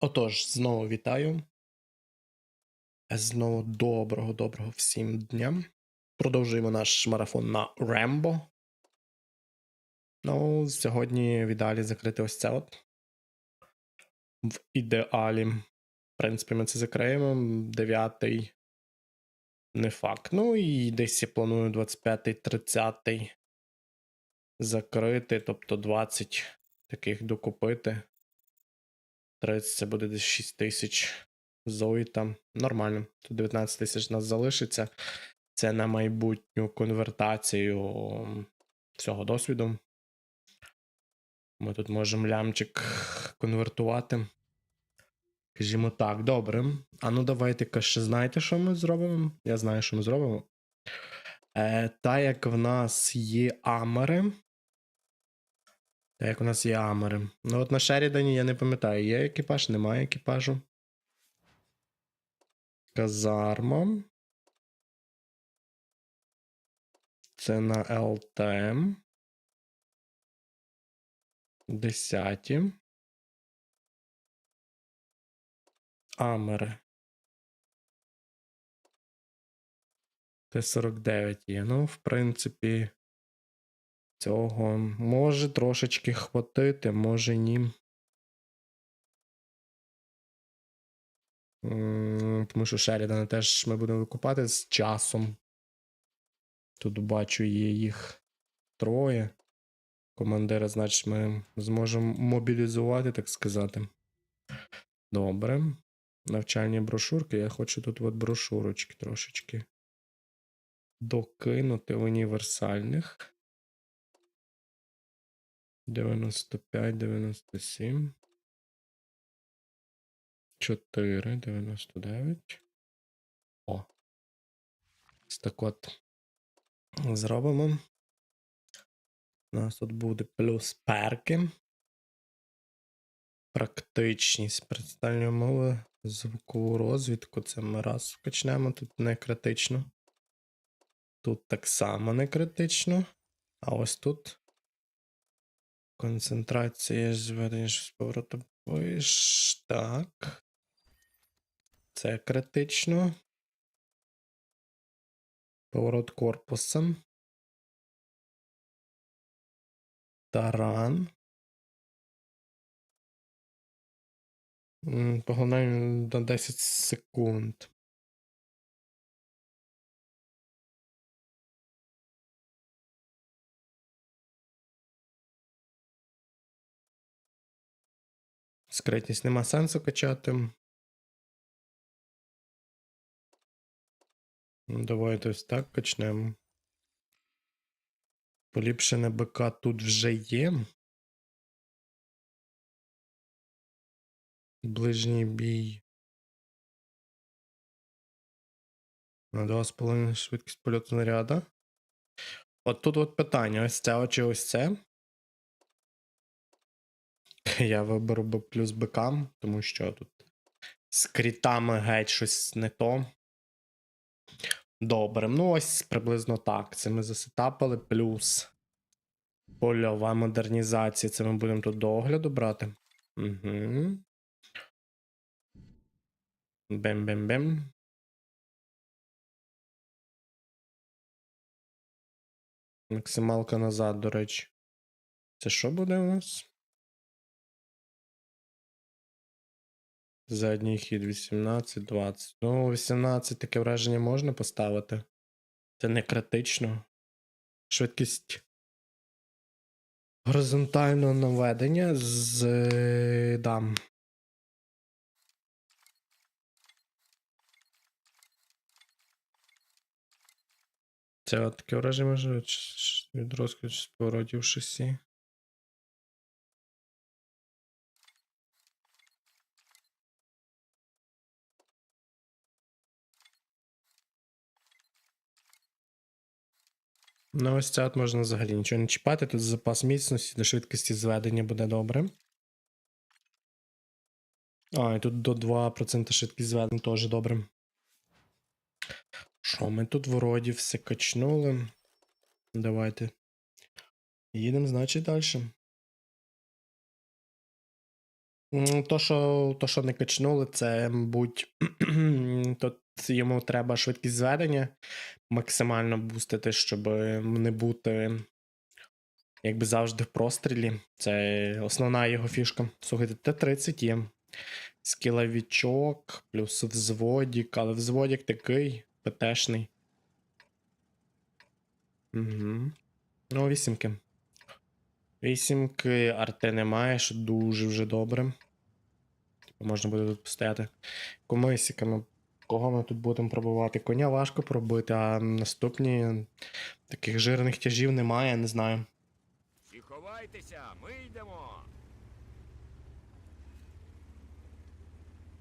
Отож, знову вітаю. Знову доброго, доброго всім дня. Продовжуємо наш марафон на Рембо. Ну, сьогодні в ідеалі закрити ось це от. В ідеалі. В принципі, ми це закриємо. Дев'ятий. Не факт. Ну і десь я планую 25-30 закрити, тобто 20 таких докупити. 30 це буде десь 6 тисяч Зої там. Нормально. Тут 19 тисяч нас залишиться. Це на майбутню конвертацію цього досвіду. Ми тут можемо лямчик конвертувати. Скажімо так, добре. А ну давайте ще знаєте, що ми зробимо? Я знаю, що ми зробимо. Е, Та як в нас є амери. Та як у нас є амери. Ну, от на Шерідані я не пам'ятаю, є екіпаж, немає екіпажу. Казарма. Це на ЛТМ. Десяті. Амери. Т-49 є. Ну, в принципі, цього може трошечки хватити, може ні. Тому що Шерідана теж ми будемо викупати з часом. Тут бачу, є їх троє. Командира, значить, ми зможемо мобілізувати, так сказати. Добре. Навчальні брошурки. Я хочу тут от брошурочки трошечки докинути універсальних. 95, 97. 4, 99. О. Так от зробимо. У нас тут буде плюс перки. Практичність представлення мови, звукову розвідку. Це ми раз вкачнемо, тут не критично. Тут так само не критично. А ось тут концентрація зведення з поворотом. Виш. Так. Це критично. Поворот корпусом. Таран. М, Поглинання на 10 секунд. Скритність нема сенсу качати. Давайте ось так качнемо. Поліпшене БК тут вже є. Ближній бій. На 2,5 швидкість польоту снаряда. От тут от питання: ось це чи ось це. Я виберу би плюс бикам, тому що тут з крітами геть щось не то. Добре, ну ось приблизно так. Це ми засетапили, плюс польова модернізація. Це ми будемо тут до огляду брати. Угу. Бем-бем-бем. Максималка назад, до речі. Це що буде у нас? Задній хід 18-20. Ну, 18 таке враження можна поставити. Це не критично. Швидкість горизонтального наведення з е, дам. Це таке враження може від розкачу з поворотів шасі. Ну, ось це от можна взагалі нічого не чіпати. Тут запас міцності до швидкості зведення буде добре. А, і тут до 2% швидкість зведення теж добре. Що, ми тут вроді все качнули. Давайте. Їдемо, значить, далі. То, що, то, що не качнули, це, мабуть, тут йому треба швидкість зведення максимально бустити, щоб не бути якби завжди в прострілі. Це основна його фішка. Слухайте, Т-30 є. Скіловічок, плюс взводік, але взводік такий ПТшний. Угу. Ну, вісімки. Вісімки, арти немає, що дуже вже добре. Типу, можна буде тут постояти. Комисиками. Кого ми тут будемо пробувати? Коня важко пробити, а наступні таких жирних тяжів немає, не знаю. Всі ховайтеся, ми йдемо.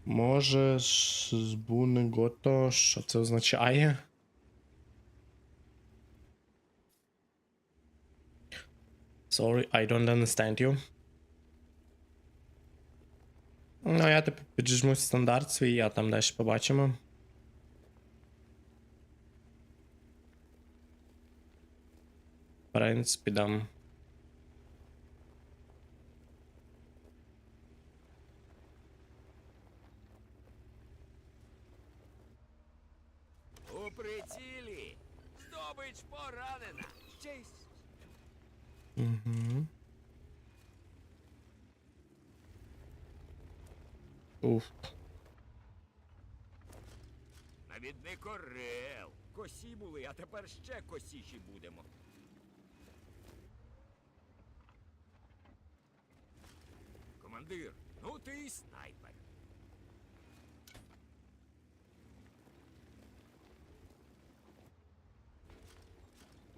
Може, ж збуне гото, що це означає? Sorry, I don't understand you. Ну, я типу піджму стандарт свій, а там далі побачимо. В принципі, дам. У прицілі. Здобич поранена. Честь. Угу. Уф. Навідник Орел. Косі були, а тепер ще косіші будемо. Командир, ну ти і снайпер.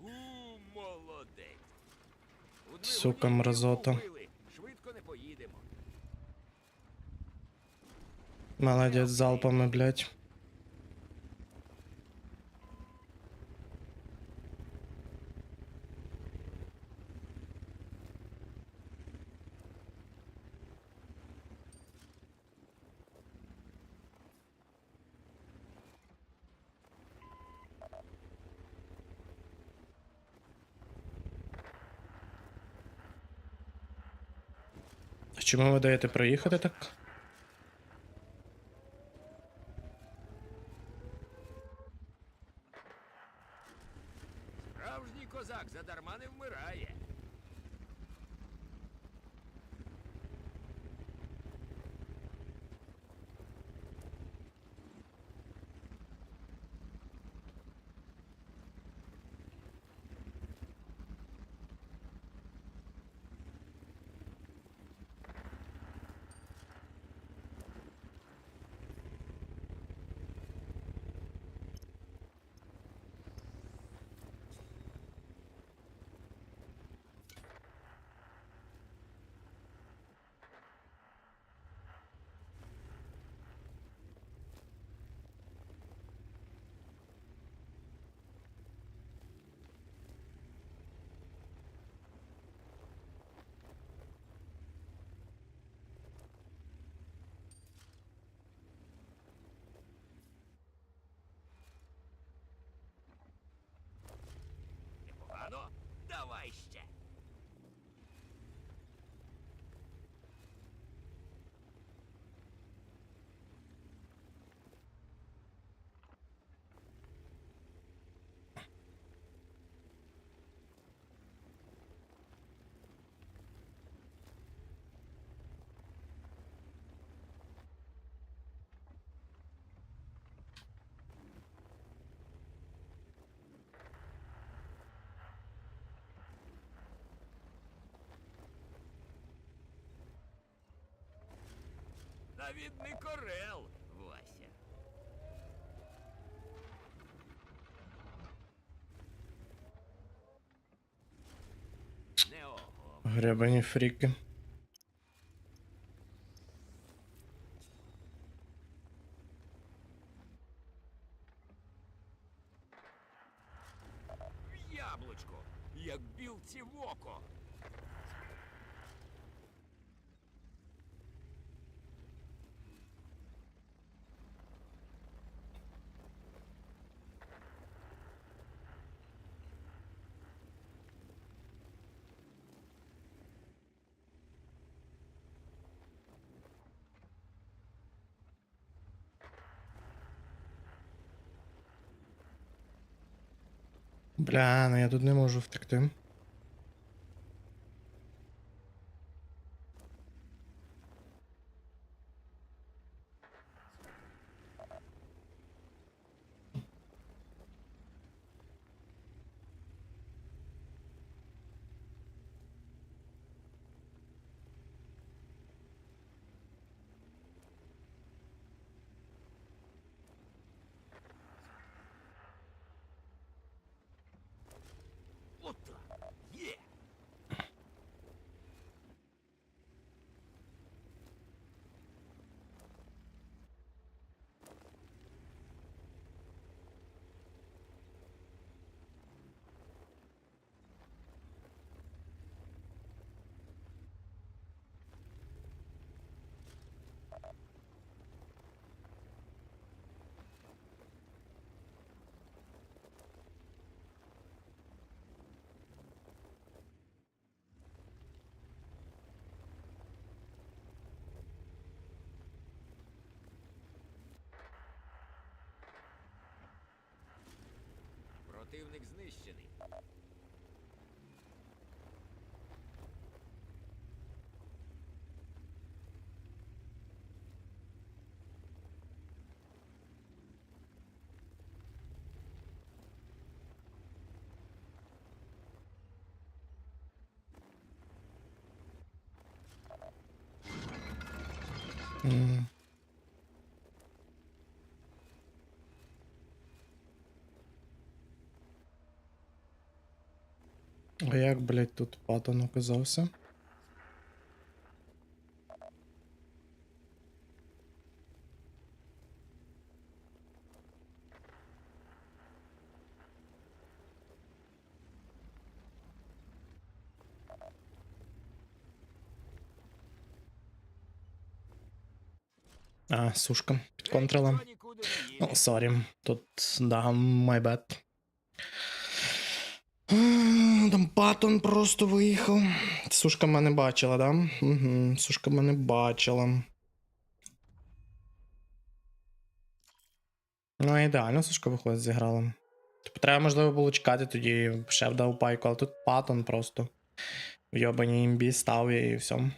У, молодець. Сука, мразота. вбили. Молодець, залпами, блядь. Чому ви даєте проїхати так? Навідник Орел, Вася. Гребані фріки. Яблучко, як білці в око. Бля, ну я тут не можу втекти. Отак. Є. Противник знищений. М. А як, блядь, тут патон оказався? А, сушка під контролем. Ну, сорі, тут, да, my bad. Там патон просто виїхав. Сушка мене бачила, да? Угу, сушка мене бачила. Ну, ідеально, сушка виходить, зіграла. Типу, треба, можливо, було чекати тоді ще вдав пайку, але тут патон просто. В йобаній імбі став я і все.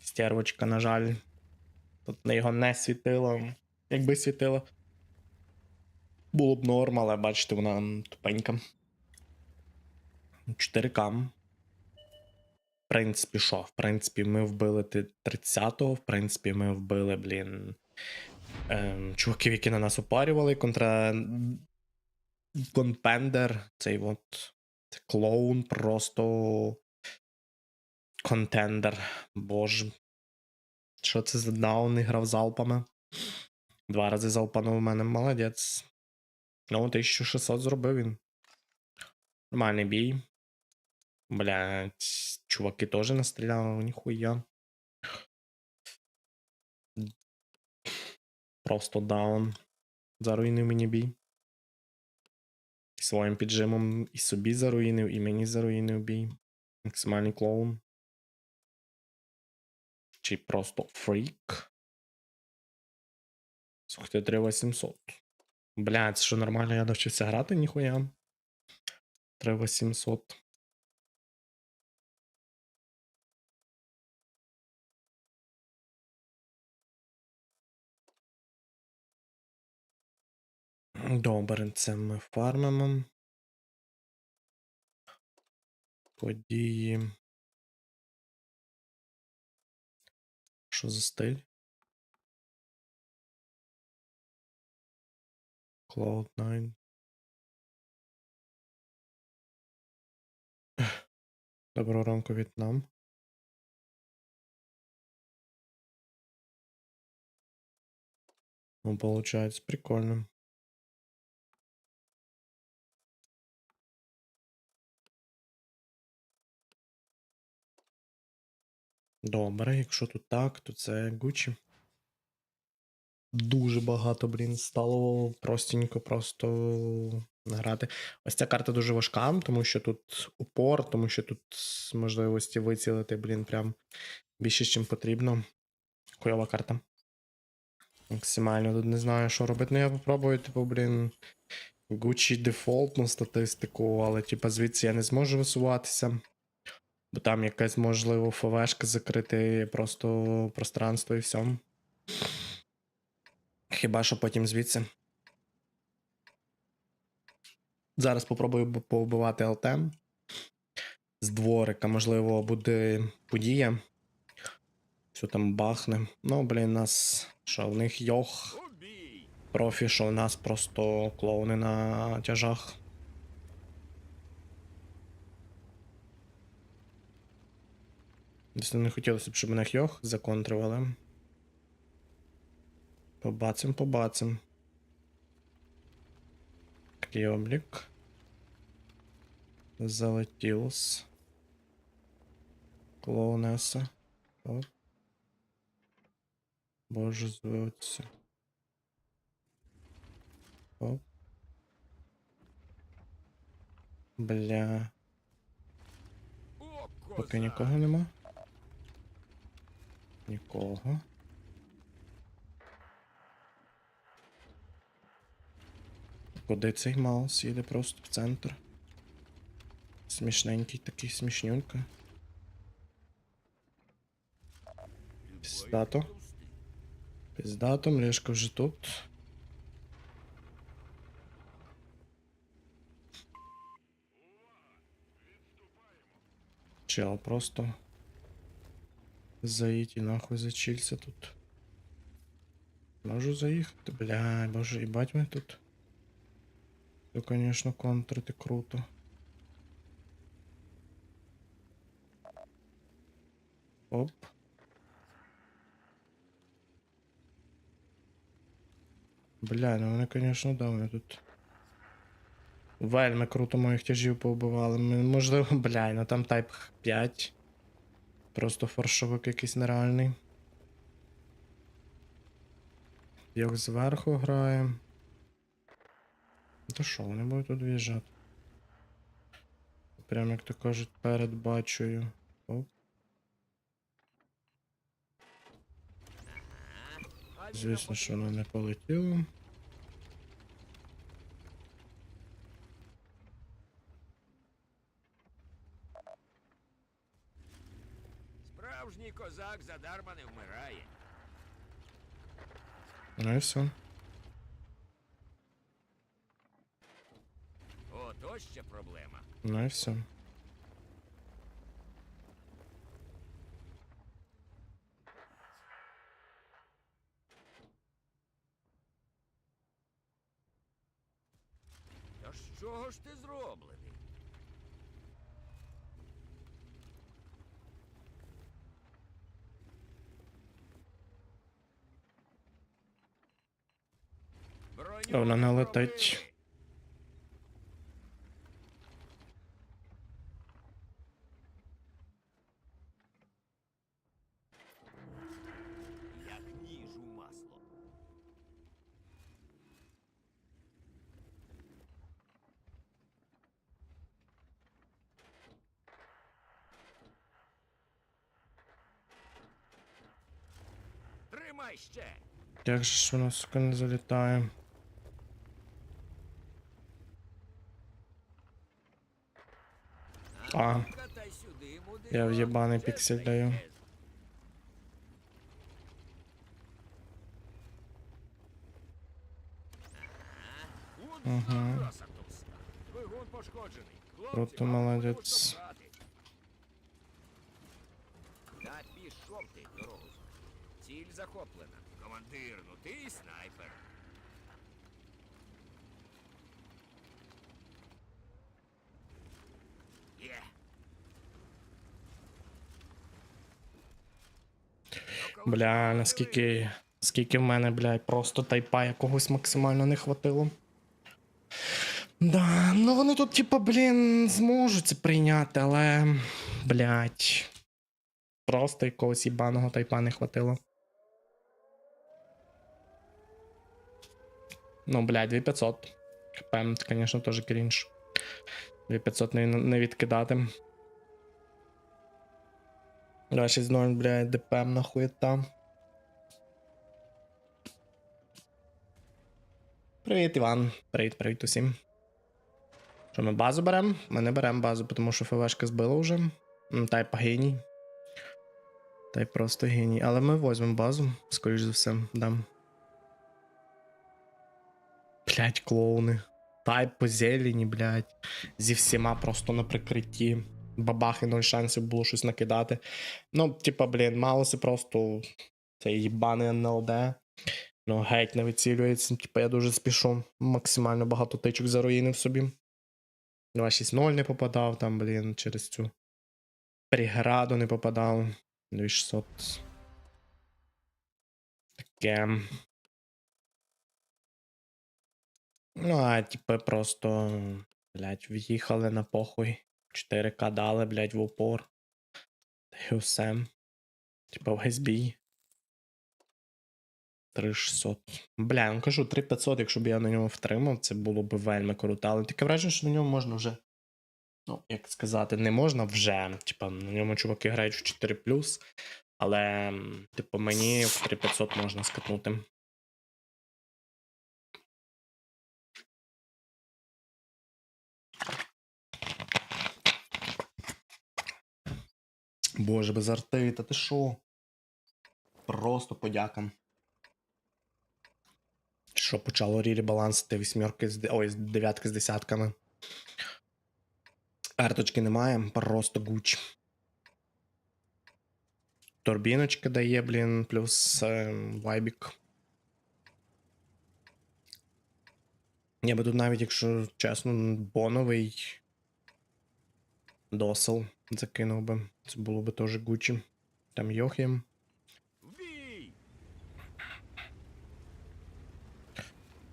Стервочка, на жаль. Тут його не світило. Якби світило. Було б норм, але бачите, вона тупенька. 4К. В принципі, що? В принципі, ми вбили 30-го, в принципі, ми вбили, блін. Ем, чуваків, які на нас опарювали, контра. Конпендер, цей от клоун, просто. Контендер. Боже. Що це за даун грав залпами? Два рази залпанув у мене, молодець. Ну, 1600 зробив він. Нормальний бій. Блять, чуваки теж настріляли, ніхуя. Просто даун. Заруїнив мені бій. Своїм піджимом і собі заруїнив, і мені заруїнив бій. Максимальний клоун. Чи просто фрік. Слухайте, 3800. Блядь, це що нормально, я навчився грати, ніхуя. 3800. Добре, це ми фармимо. Події. Що за стиль? Cloud9. Доброго ранку, В'єтнам. Ну, получается, прикольно. Добре, якщо тут так, то це Gucci. Дуже багато, блін, стало простенько просто грати. Ось ця карта дуже важка, тому що тут упор, тому що тут можливості вицілити, блін, прям більше, ніж потрібно. Хуйова карта. Максимально тут не знаю, що робити. Ну я попробую, типу, блін, Gucci дефолтну статистику, але типа звідси я не зможу висуватися. Бо там якась можливо ФВшка закрити просто пространство і все. Хіба що потім звідси. Зараз попробую повбивати ЛТ. З дворика, можливо, буде подія. Все там бахне. Ну, блін, нас. Що, в них йох профі, що в нас просто клоуни на тяжах. Десь не хотілося б, щоб мене йох законтрували. Побацим, побацим. Такий облік. Залетілс. Клоунеса. Оп. Боже, зводься. Оп. Бля. Поки нікого нема. Нікого. Куди цей маус їде просто в центр? Смішненький такий смішнюнька. Піздато. Піздато, млішка вже тут. Чел просто заїдь і нахуй зачілься тут. Можу заїхати, бля, боже, їбать ми тут. То, конечно, контрити круто. Оп. Бля, ну вони, конечно, да, вони тут. Вельми круто моїх тяжів повбивали. М- Можливо, бля, ну там тайп 5. Просто фаршовик якийсь нереальний. Як зверху грає. Та що, вони будуть тут в'їжджати? Прям як то кажуть, перед бачою. Оп. Звісно, що воно не полетіло. козак задарма не вмирає. Ну і все. Ото ще проблема. Ну і все. Та з чого ж ти зроблений? Вона не летить. Як же ж воно, сука, не залітає? А. ну-ка, та й сюди, мудило. Я в єбаний Це піксель цей даю. тест. Ага. От Ага. зараза товста. Двигун пошкоджений. Хлопці, Круто, вам молодець. потрібно брати. Та пішов ти дорогу. знай. Ціль захоплена. Командир, ну ти снайпер. Є. Ну, коли Бля, наскільки. Скільки в мене, блядь, просто тайпа якогось максимально не хватило. Да, ну вони тут, типа, блін, зможуть це прийняти, але. Блядь. Просто якогось їбаного тайпа не хватило. Ну, блядь, 2500. ХП, це, звісно, теж крінж. 2500 не, не відкидати. 260, блядь, ДПМ нахуй там. Привіт, Іван. Привіт, привіт усім. Що ми базу беремо? Ми не беремо базу, тому що ФВшка збила вже. М, Тайп геній. Тайп просто геній. Але ми візьмемо базу, скоріш за все, дам. Блять, клоуни. Тайп по зелені, блять. Зі всіма просто на прикритті. Бабахи, ноль шансів було щось накидати. Ну, типа, блін, Мауси просто цей їбаний НЛД. Ну, геть не вицілюється. Типа я дуже спішу. Максимально багато тичок заруїнив собі. 2.6.0 не попадав там, блін, через цю преграду не попадав. 2600. Таке. Ну, а типа просто, блядь, в'їхали на похуй. 4К дали, блядь, в упор. Та все. Типа весь бій. 3600. Бля, ну кажу, 3500, якщо б я на ньому втримав, це було б вельми круто. Але таке враження, що на ньому можна вже. Ну, як сказати, не можна вже. Типа, на ньому чуваки грають в 4 але, типу, мені в 3500 можна скатнути. Боже, без арти, та ти шо? Просто подяка. Що почало рілі балансити вісьмерки з ой, з дев'ятки з десятками. Арточки немає, просто гуч. Турбіночка дає, блін, плюс е, вайбік. Я би тут навіть, якщо чесно, боновий досел закинув би. Це було би теж гучі. Там Йохім.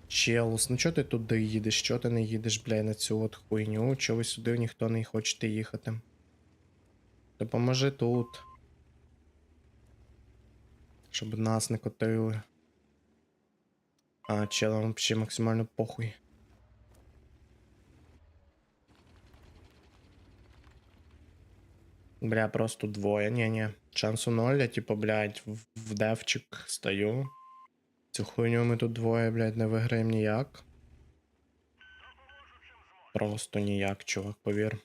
Челус, ну чого ти туди їдеш? Чого ти не їдеш, бля, на цю от хуйню? Чого сюди ніхто не хочете їхати? Допоможи тут. Щоб нас не котили. А, челам взагалі максимально похуй. Бля, просто двоє. Ні-ні. Шансу ноль, я типу, блядь, в, девчик стою. Цю хуйню ми тут двоє, блядь, не виграємо ніяк. Просто ніяк, чувак, повір.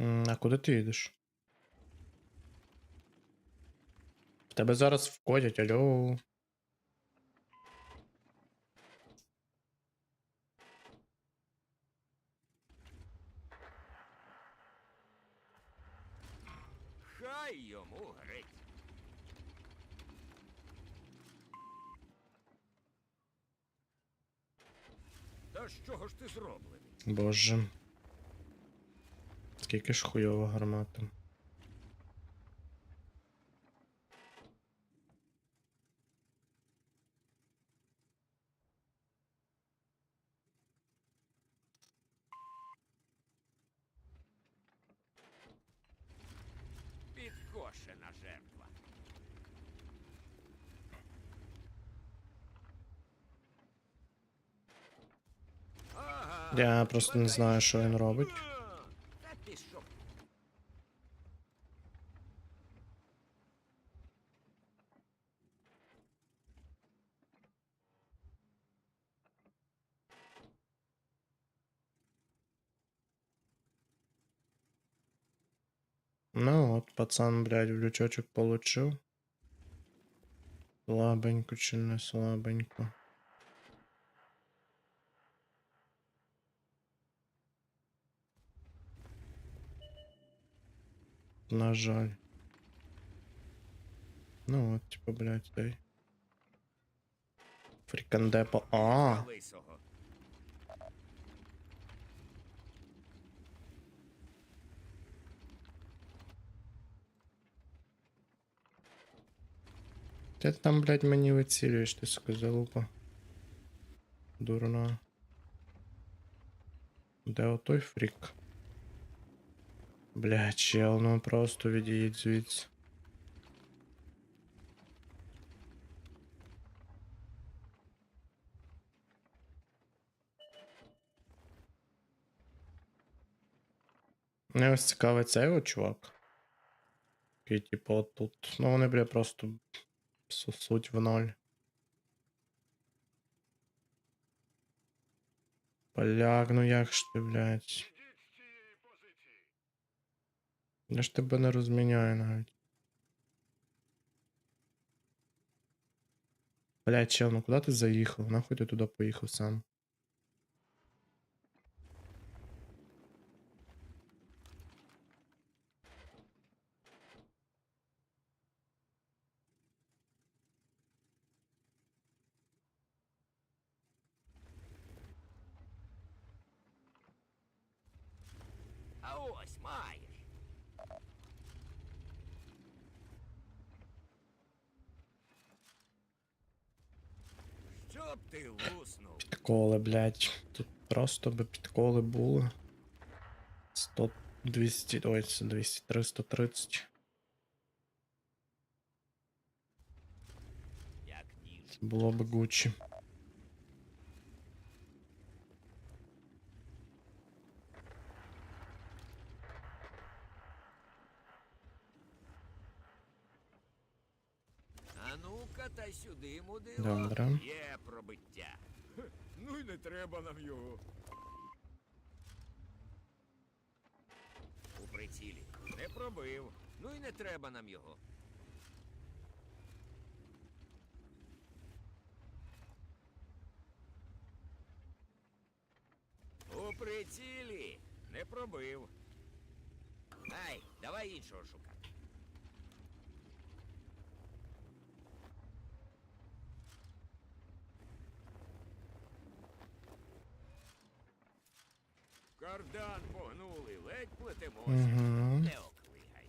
А куди ти їдеш? В тебе зараз вкодять, алло. Хай йому греть. Та з чого ж ти зроблений? Боже. Скільки ж хуйова гармата. Підкошена жертва. Я просто не знаю, що він робить. Пацан, блядь, в лючочок получив. Слабенько чи слабенько. На жаль. Ну от, типа, блядь, дай. Фрікандепо. А, Лисого. Ти там, блядь, мені вицілюєш, ти сука, залупа. Дурно. Де отой фрік? Бля, чел, ну просто від'їдь звідси. Мене ось цікавий цей от чувак. Який, типу, тут... Ну вони, бля, просто сосуть в ноль. Поляк, ну як ж ти, блядь. Я ж тебе не розміняю навіть. Блядь, чел, ну куди ти заїхав? Нахуй ти туди поїхав сам? А ось маєш. Щоб ти луснув. Підколи, блядь. Тут просто би підколи були. 100, 200, ой, це 200, 330. Було б Гуччі. А ну-ка, та сюди, мудило. Добре. Хе, Ну й не треба нам його. У прицілі. Не пробив. Ну й не треба нам його. У прицілі. Не пробив. Ай, давай іншого шукати. Угу. Теок вигає.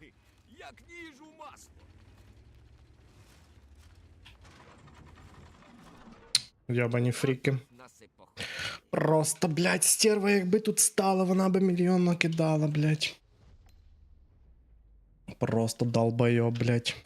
Хі, Як ніж у масло. Йобані фріки. Насипох. Просто, блядь, стерва, якби тут стала, вона би мільйон накидала, блядь. Просто долбойоб, блядь.